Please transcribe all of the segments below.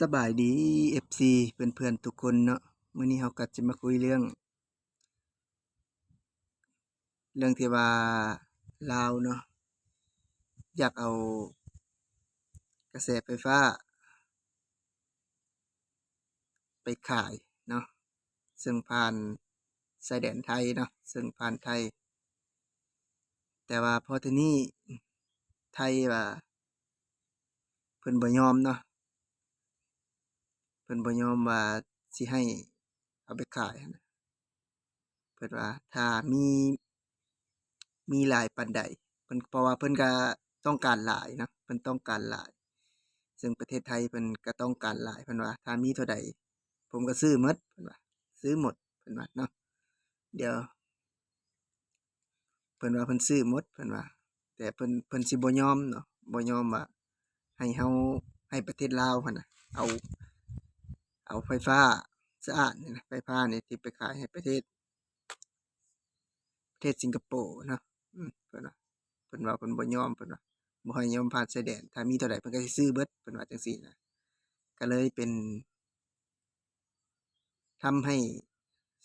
สบายดี FC เพื่อนๆทุกคนเนาะมื้อนี้เราก็จะมาคุยเรื่อง เรื่องที่ว่าลาวเนาะอยากเอากระแสไฟฟ้า ไปขายเนาะซึ่งผ่านชายแดนไทยเนาะซึ่งผ่านไทย แต่ว่าพอทีนี้ไทยว่าเพิ่นบ่ยอมเนาะ เพิ่นบ่ยอมว่าสิให้เอาไปขายนะเพิ่นว่าถ้ามีมีหลายปานใดเพิ่นเพราะว่าเพิ่นก็ต้องการหลายนะเพิ่นต้องการหลาย ซึ่งประเทศไทยเพิ่นก็ต้องการหลายเพิ่นว่าถ้ามีเท่าใดผมก็ซื้อหมดเพิ่นว่าซื้อหมดเพิ่นว่าเนาะเดี๋ยวเพิ่นว่าเพิ่นซื้อหมดเพิ่นว่า แต่เพิ่นเพิ่นสิบ่ยอมเนาะบ่ยอมว่าให้เฮาให้ประเทศลาวหั่นน่ะเอา เอาไฟฟ้าสะอาดนี่นะไฟฟ้านี่ที่ไปขายให้ประเทศ ประเทศสิงคโปร์เนาะอืมเพิ่นว่าเพิ่นว่าเพิ่นบ่ยอมเพิ่นว่าบ่ให้ยอมผ่านชายแดนถ้ามีเท่าใดเพิ่นก็สิซื้อเบิดเพิ่นว่าจังซี่นะก็เลยเป็นทำให้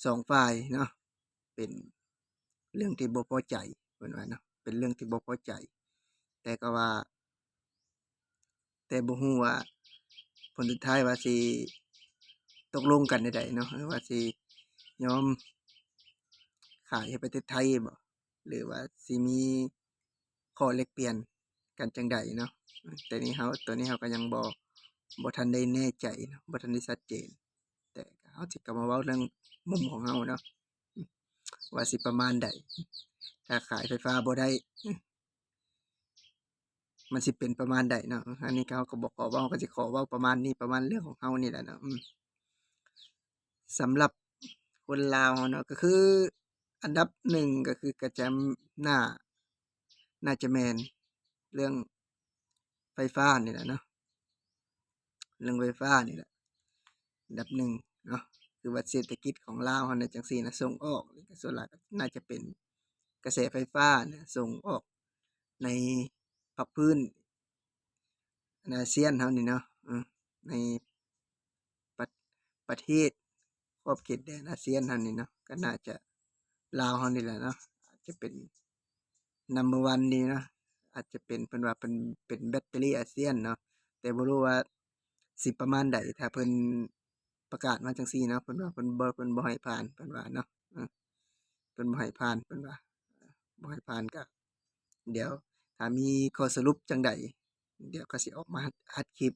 สองฝ่ายเนาะเป็นเรื่องที่บ่พอใจเพิ่นว่าเนาะเป็นเรื่องที่บ่พอใจ แต่ก็ว่า แต่บ่ฮู้ว่าผลสุดท้ายว่าสิ ตกลงกันได้ใดเนาะหรือว่าสิยอมขายให้ประเทศไทยบ่หรือว่าสิมีข้อแลกเปลี่ยนกันจังใดเนาะแต่นี้เราตัวนี้เราก็ยังบ่บ่ทันได้แน่ใจเนาะบทันได้ชัดเจน แต่เราสิก็มาเว้าเรื่องมุมของเราเนาะว่าสิประมาณใดถ้าขายไฟฟ้าบ่ได้ มันสิเป็นประมาณใดเนาะอันนี้เราก็บ่ขอว้าก็สิขอว้าประมาณนี้ประมาณเรื่องของเรานี่แหละเนาะ สำหรับคนลาวเนาะก็คือ อันดับหนึ่งก็คือก็จะน่าน่าจะแมนเรื่องไฟฟ้านี่แหละเนาะเรื่องไฟฟ้านี่แหละอันดับหนึ่งเนาะคือว่าเศรษฐกิจของลาวเราเนี่ยจังซีนะส่งออกส่วนหลายก็น่าจะเป็นกระแสไฟฟ้าเนี่ยส่งออกในภาคพื้นอาเซียนเรานี่เนาะในประประเทศ อบเขตแดนอาเซียนเรานนี่เนาะก็น่าจะลาวเรานี่แหละเนาะอาจจะเป็น number one นี่เนาะอาจจะเป็นเพิ่นว่าเพิ่นเป็นแบตเตอรี่อาเซียนเนาะแต่บ่รู้ว่าสิประมาณใดถ้าเพิ่นประกาศมาจังซี้เนาะเพิ่นว่าเพิ่นบ่เพิ่นบ่ให้ผ่านเพิ่นว่าเนาะเพิ่นบ่ให้ผ่านเพิ่นว่าบ่ให้ผ่านก็เดี๋ยวถ้ามีข้อสรุปจังใดเดี๋ยวก็สิออกมาอัดคลิป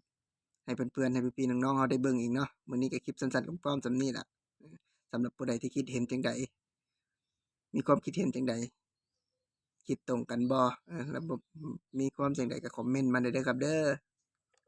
ให้เพื่อนๆให้พี่ๆน้องๆเราได้เบิ่งอีกเนาะมื้อนี้ก็คลิปสั้นๆลงพร้อมสำนี้ล่ะอือ สำหรับผู้ใดที่คิดเห็นจังใดมีความคิดเห็นจังใดคิดตรงกันบ่ออแล้วบ่มีความจังใดก็คอมเมนต์มาได้เด้อครับเด้อ